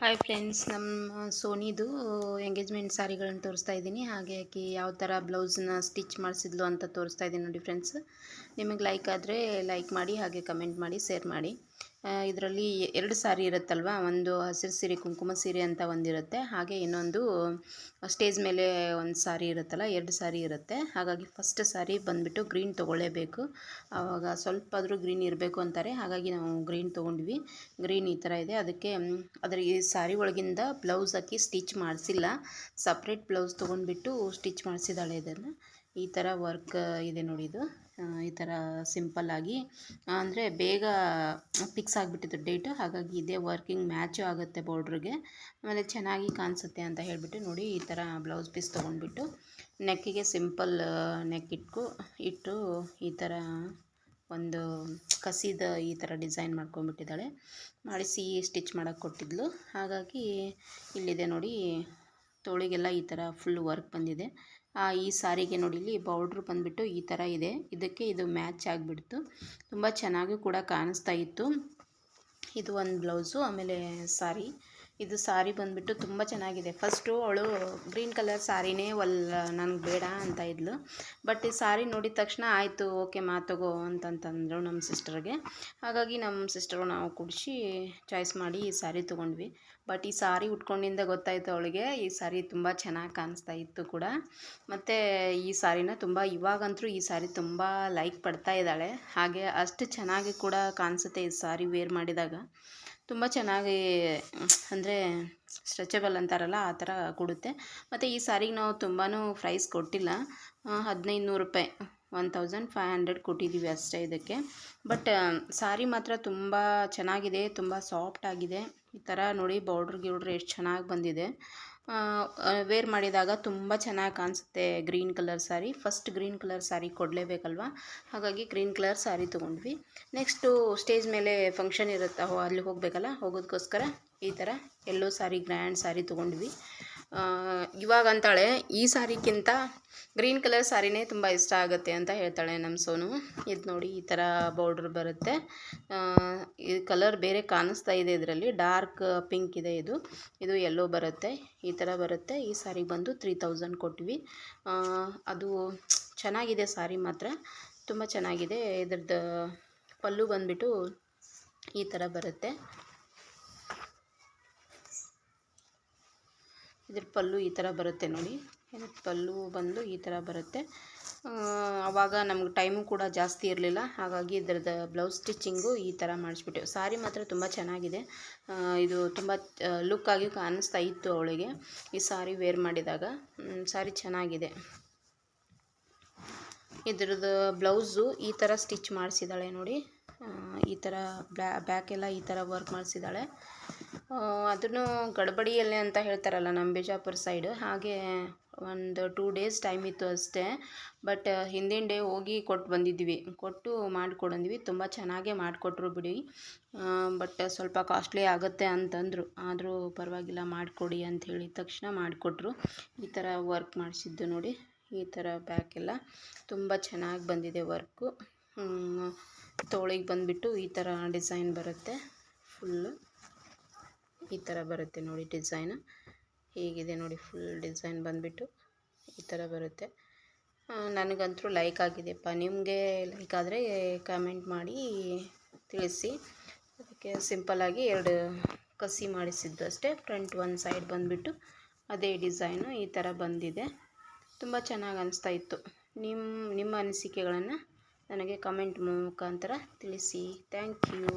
Hi friends ನಮ್ಮ ಸೋನಿದು engagement ಸ್ಯಾರಿಗಳನ್ನು ತೋರಿಸ್ತಾ ಇದ್ದೀನಿ. ಹಾಗೆ ಆಕೆ ಯಾವ ಥರ ಬ್ಲೌಸನ್ನ ಸ್ಟಿಚ್ ಮಾಡಿಸಿದ್ಲು ಅಂತ ತೋರಿಸ್ತಾ ಇದ್ದೀನಿ ನೋಡಿ ಫ್ರೆಂಡ್ಸ್ ನಿಮಗೆ ಲೈಕ್ ಆದರೆ ಲೈಕ್ ಮಾಡಿ, ಹಾಗೆ ಕಮೆಂಟ್ ಮಾಡಿ ಶೇರ್ ಮಾಡಿ. ಇದರಲ್ಲಿ ಎರಡು ಸಾರಿ ಇರುತ್ತಲ್ವ? ಒಂದು ಹಸಿರು ಸೀರೆ, ಕುಂಕುಮ ಸೀರೆ ಅಂತ ಒಂದಿರುತ್ತೆ. ಹಾಗೆ ಇನ್ನೊಂದು ಸ್ಟೇಜ್ ಮೇಲೆ ಒಂದು ಸಾರಿ ಇರುತ್ತಲ್ಲ, ಎರಡು ಸಾರಿ ಇರುತ್ತೆ. ಹಾಗಾಗಿ ಫಸ್ಟ್ ಸಾರಿ ಬಂದುಬಿಟ್ಟು ಗ್ರೀನ್ ತೊಗೊಳ್ಳೇಬೇಕು. ಆವಾಗ ಸ್ವಲ್ಪ ಆದರೂ ಗ್ರೀನ್ ಇರಬೇಕು ಅಂತಾರೆ. ಹಾಗಾಗಿ ನಾವು ಗ್ರೀನ್ ತೊಗೊಂಡ್ವಿ. ಗ್ರೀನ್ ಈ ಥರ ಇದೆ. ಅದಕ್ಕೆ ಅದರ ಈ ಸಾರಿ ಒಳಗಿಂದ ಬ್ಲೌಸ್ ಹಾಕಿ ಸ್ಟಿಚ್ ಮಾಡಿಸಿಲ್ಲ. ಸಪ್ರೇಟ್ ಬ್ಲೌಸ್ ತೊಗೊಂಡ್ಬಿಟ್ಟು ಸ್ಟಿಚ್ ಮಾಡಿಸಿದಾಳೆ ಇದನ್ನು. ಈ ಥರ ವರ್ಕ್ ಇದೆ ನೋಡಿ ಇದು ಈ ಥರ ಸಿಂಪಲ್ಲಾಗಿ ಅಂದರೆ ಬೇಗ ಫಿಕ್ಸ್ ಆಗಿಬಿಟ್ಟಿತ್ತು ಡೇಟು ಹಾಗಾಗಿ ಇದೇ ವರ್ಕಿಂಗ್ ಮ್ಯಾಚು ಆಗುತ್ತೆ ಬಾರ್ಡ್ರಿಗೆ ಆಮೇಲೆ ಚೆನ್ನಾಗಿ ಕಾಣಿಸುತ್ತೆ ಅಂತ ಹೇಳಿಬಿಟ್ಟು ನೋಡಿ ಈ ಥರ ಬ್ಲೌಸ್ ಪೀಸ್ ತೊಗೊಂಡ್ಬಿಟ್ಟು ನೆಕ್ಕಿಗೆ ಸಿಂಪಲ್ ನೆಕ್ ಇಟ್ಕು, ಇಟ್ಟು ಈ ಥರ ಒಂದು ಕಸಿದ ಈ ಥರ ಡಿಸೈನ್ ಮಾಡ್ಕೊಂಡ್ಬಿಟ್ಟಿದ್ದಾಳೆ. ಮಾಡಿಸಿ ಸ್ಟಿಚ್ ಮಾಡೋಕ್ಕೆ ಕೊಟ್ಟಿದ್ಲು. ಹಾಗಾಗಿ ಇಲ್ಲಿದೆ ನೋಡಿ ತೋಳಿಗೆಲ್ಲ ಈ ಥರ ಫುಲ್ ವರ್ಕ್ ಬಂದಿದೆ. ಈ ಸಾರಿಗೆ ನೋಡಿ ಇಲ್ಲಿ ಬೌಡ್ರ್ ಬಂದುಬಿಟ್ಟು ಈ ಥರ ಇದೆ. ಇದಕ್ಕೆ ಇದು ಮ್ಯಾಚ್ ಆಗಿಬಿಡ್ತು. ತುಂಬ ಚೆನ್ನಾಗಿ ಕೂಡ ಕಾಣಿಸ್ತಾ ಇತ್ತು. ಇದು ಒಂದು ಬ್ಲೌಸು ಆಮೇಲೆ ಸಾರಿ. ಇದು ಸಾರಿ ಬಂದುಬಿಟ್ಟು ತುಂಬ ಚೆನ್ನಾಗಿದೆ. ಫಸ್ಟು ಅವಳು ಗ್ರೀನ್ ಕಲರ್ ಸಾರಿನೇ ಒಲ್ ನನಗೆ ಬೇಡ ಅಂತ ಇದ್ಲು. ಬಟ್ ಈ ಸಾರಿ ನೋಡಿದ ತಕ್ಷಣ ಆಯಿತು ಓಕೆ ಮಾತಗೋ ಅಂತಂತಂದರು ನಮ್ಮ ಸಿಸ್ಟರ್ಗೆ ಹಾಗಾಗಿ ನಮ್ಮ ಸಿಸ್ಟರು ನಾವು ಕುಡಿಸಿ ಚಾಯ್ಸ್ ಮಾಡಿ ಈ ಸಾರಿ ತೊಗೊಂಡ್ವಿ. ಬಟ್ ಈ ಸಾರಿ ಉಟ್ಕೊಂಡಿಂದ ಗೊತ್ತಾಯಿತು ಅವಳಿಗೆ, ಈ ಸಾರಿ ತುಂಬ ಚೆನ್ನಾಗಿ ಕಾಣಿಸ್ತಾ ಇತ್ತು ಕೂಡ. ಮತ್ತು ಈ ಸಾರಿನ ತುಂಬ ಇವಾಗಂತೂ ಈ ಸಾರಿ ತುಂಬ ಲೈಕ್ ಪಡ್ತಾ ಇದ್ದಾಳೆ. ಹಾಗೆ ಅಷ್ಟು ಚೆನ್ನಾಗಿ ಕೂಡ ಕಾಣಿಸುತ್ತೆ ಈ ಸಾರಿ ವೇರ್ ಮಾಡಿದಾಗ. ತುಂಬ ಚೆನ್ನಾಗಿ, ಅಂದರೆ ಸ್ಟ್ರೆಚಬಲ್ ಅಂತಾರಲ್ಲ, ಆ ಥರ ಕೊಡುತ್ತೆ. ಮತ್ತು ಈ ಸಾರಿಗೆ ನಾವು ತುಂಬಾ ಪ್ರೈಸ್ ಕೊಟ್ಟಿಲ್ಲ. ಹದಿನೈದು ನೂರು ರೂಪಾಯಿ ಒನ್ ತೌಸಂಡ್ ಫೈವ್ ಹಂಡ್ರೆಡ್ ಕೊಟ್ಟಿದ್ದೀವಿ ಅಷ್ಟೇ ಇದಕ್ಕೆ. ಬಟ್ ಸಾರಿ ಮಾತ್ರ ತುಂಬ ಚೆನ್ನಾಗಿದೆ, ತುಂಬ ಸಾಫ್ಟ್ ಆಗಿದೆ. ಈ ಥರ ನೋಡಿ ಬಾರ್ಡ್ರ್ ಗಿರ್ಡ್ರ್ ಎಷ್ಟು ಚೆನ್ನಾಗಿ ಬಂದಿದೆ. ವೇರ್ ಮಾಡಿದಾಗ ತುಂಬ ಚೆನ್ನಾಗಿ ಕಾಣಿಸುತ್ತೆ green colour saree first green colour saree ಕೊಡಲೇಬೇಕಲ್ವ? ಹಾಗಾಗಿ ಗ್ರೀನ್ ಕಲರ್ ಸ್ಯಾರಿ ತೊಗೊಂಡ್ವಿ. ನೆಕ್ಸ್ಟು ಸ್ಟೇಜ್ ಮೇಲೆ ಫಂಕ್ಷನ್ ಇರುತ್ತೆ? ಅಲ್ಲಿ ಹೋಗಬೇಕಲ್ಲ? ಹೋಗೋದಕ್ಕೋಸ್ಕರ ಈ ಥರ ಎಲ್ಲೋ ಸ್ಯಾರಿ ಗ್ರ್ಯಾಂಡ್ ಸ್ಯಾರಿ ತೊಗೊಂಡ್ವಿ. ಇವಾಗ ಅಂತಾಳೆ, ಈ ಸಾರಿಗಿಂತ ಗ್ರೀನ್ ಕಲರ್ ಸಾರಿನೇ ತುಂಬ ಇಷ್ಟ ಆಗುತ್ತೆ ಅಂತ ಹೇಳ್ತಾಳೆ ನಮ್ಮ ಸೋನು. ಇದು ನೋಡಿ ಈ ಥರ ಬೌಡ್ರ್ ಬರುತ್ತೆ. ಈ ಕಲರ್ ಬೇರೆ ಕಾಣಿಸ್ತಾ ಇದೆ ಇದರಲ್ಲಿ ಡಾರ್ಕ್ ಪಿಂಕ್ ಇದೆ ಇದು. ಇದು ಎಲ್ಲೋ ಬರುತ್ತೆ. ಈ ಥರ ಬರುತ್ತೆ. ಈ ಸಾರಿಗೆ ಬಂದು ತ್ರೀ ತೌಸಂಡ್ ಕೊಟ್ವಿ ಅದು ಚೆನ್ನಾಗಿದೆ ಸಾರಿ ಮಾತ್ರ. ತುಂಬ ಚೆನ್ನಾಗಿದೆ. ಇದ್ರದ್ದು ಪಲ್ಲು ಬಂದುಬಿಟ್ಟು ಈ ಥರ ಬರುತ್ತೆ. ಇದ್ರ ಪಲ್ಲು ಈ ಥರ ಬರುತ್ತೆ ನೋಡಿ. ಇದ್ರ ಪಲ್ಲು ಬಂದು ಈ ಥರ ಬರುತ್ತೆ. ಆವಾಗ ನಮ್ಗೆ ಟೈಮು ಕೂಡ ಜಾಸ್ತಿ ಇರಲಿಲ್ಲ. ಹಾಗಾಗಿ ಇದ್ರದ್ದು ಬ್ಲೌಸ್ ಸ್ಟಿಚ್ಚಿಂಗು ಈ ಥರ ಮಾಡಿಸ್ಬಿಟ್ಟೆವು. ಸಾರಿ ಮಾತ್ರ ತುಂಬ ಚೆನ್ನಾಗಿದೆ. ಇದು ತುಂಬ ಲುಕ್ಕಾಗಿ ಕಾಣಿಸ್ತಾ ಇತ್ತು ಅವಳಿಗೆ. ಈ ಸಾರಿ ವೇರ್ ಮಾಡಿದಾಗ. ಸಾರಿ ಚೆನ್ನಾಗಿದೆ. ಇದ್ರದ್ದು ಬ್ಲೌಸು ಈ ಥರ ಸ್ಟಿಚ್ ಮಾಡಿಸಿದ್ದಾಳೆ ನೋಡಿ. ಈ ಥರ ಬ್ಯಾ ಬ್ಯಾಕೆಲ್ಲ ಈ ಥರ ವರ್ಕ್ ಮಾಡಿಸಿದ್ದಾಳೆ. ಅದನ್ನು ಗಡಬಡಿಯಲ್ಲೇ ಅಂತ ಹೇಳ್ತಾರಲ್ಲ ನಮ್ಮ ಬಿಜಾಪುರ ಸೈಡು ಹಾಗೆ ಒಂದು ಟೂ ಡೇಸ್ ಟೈಮ್ ಇತ್ತು ಅಷ್ಟೇ. ಬಟ್ ಹಿಂದಿನ ಡೇ ಹೋಗಿ ಕೊಟ್ಟು ಬಂದಿದ್ವಿ. ಕೊಟ್ಟು ಮಾಡಿಕೊಡಂದ್ವಿ ತುಂಬ ಚೆನ್ನಾಗೇ ಮಾಡಿಕೊಟ್ರು ಬಿಡಿ. ಬಟ್ ಸ್ವಲ್ಪ ಕಾಸ್ಟ್ಲಿ ಆಗುತ್ತೆ ಅಂತಂದರು. ಆದರೂ ಪರವಾಗಿಲ್ಲ, ಮಾಡಿಕೊಡಿ ಅಂತ ಹೇಳಿದ ತಕ್ಷಣ ಮಾಡಿಕೊಟ್ರು. ಈ ಥರ ವರ್ಕ್ ಮಾಡಿಸಿದ್ದು ನೋಡಿ. ಈ ಥರ ಬ್ಯಾಕೆಲ್ಲ ತುಂಬ ಚೆನ್ನಾಗಿ ಬಂದಿದೆ ವರ್ಕು ತೋಳಿಗೆ ಬಂದುಬಿಟ್ಟು ಈ ಥರ ಡಿಸೈನ್ ಬರುತ್ತೆ. ಫುಲ್ಲು ಈ ಥರ ಬರುತ್ತೆ ನೋಡಿ ಡಿಸೈನ್. ಹೀಗಿದೆ ನೋಡಿ ಫುಲ್ ಡಿಸೈನ್ ಬಂದುಬಿಟ್ಟು ಈ ಥರ ಬರುತ್ತೆ. ನನಗಂತೂ ಲೈಕ್ ಆಗಿದೆಪ್ಪ ನಿಮಗೆ ಲೈಕ್ ಆದರೆ ಕಮೆಂಟ್ ಮಾಡಿ ತಿಳಿಸಿ. ಅದಕ್ಕೆ ಸಿಂಪಲ್ಲಾಗಿ ಎರಡು ಕಸಿ ಮಾಡಿಸಿದ್ದು ಅಷ್ಟೇ. ಫ್ರಂಟ್ ಒಂದು ಸೈಡ್ ಬಂದುಬಿಟ್ಟು ಅದೇ ಡಿಸೈನು ಈ ಥರ ಬಂದಿದೆ. ತುಂಬ ಚೆನ್ನಾಗಿ ಅನಿಸ್ತಾ ಇತ್ತು. ನಿಮ್ಮ ನಿಮ್ಮ ಅನಿಸಿಕೆಗಳನ್ನು ನನಗೆ ಕಮೆಂಟ್ ಮುಖಾಂತರ ತಿಳಿಸಿ. Thank you